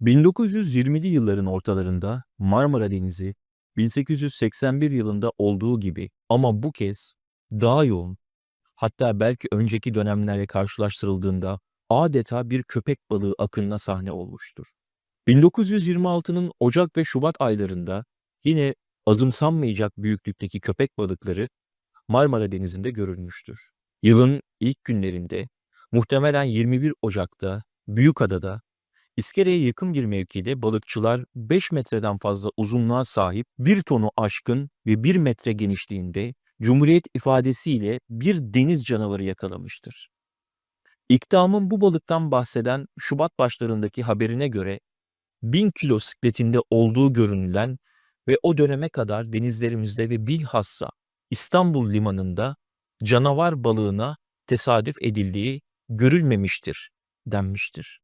1920'li yılların ortalarında Marmara Denizi 1881 yılında olduğu gibi ama bu kez daha yoğun hatta belki önceki dönemlerle karşılaştırıldığında adeta bir köpek balığı akınına sahne olmuştur. 1926'nın Ocak ve Şubat aylarında yine azımsanmayacak büyüklükteki köpek balıkları Marmara Denizi'nde görülmüştür. Yılın ilk günlerinde muhtemelen 21 Ocak'ta Büyükada'da İskele'ye yakın bir mevkide balıkçılar 5 metreden fazla uzunluğa sahip 1 tonu aşkın ve 1 metre genişliğinde Cumhuriyet ifadesiyle bir deniz canavarı yakalamıştır. İktamın bu balıktan bahseden Şubat başlarındaki haberine göre 1000 kilo sikletinde olduğu görünülen ve o döneme kadar denizlerimizde ve bilhassa İstanbul limanında canavar balığına tesadüf edildiği görülmemiştir denmiştir.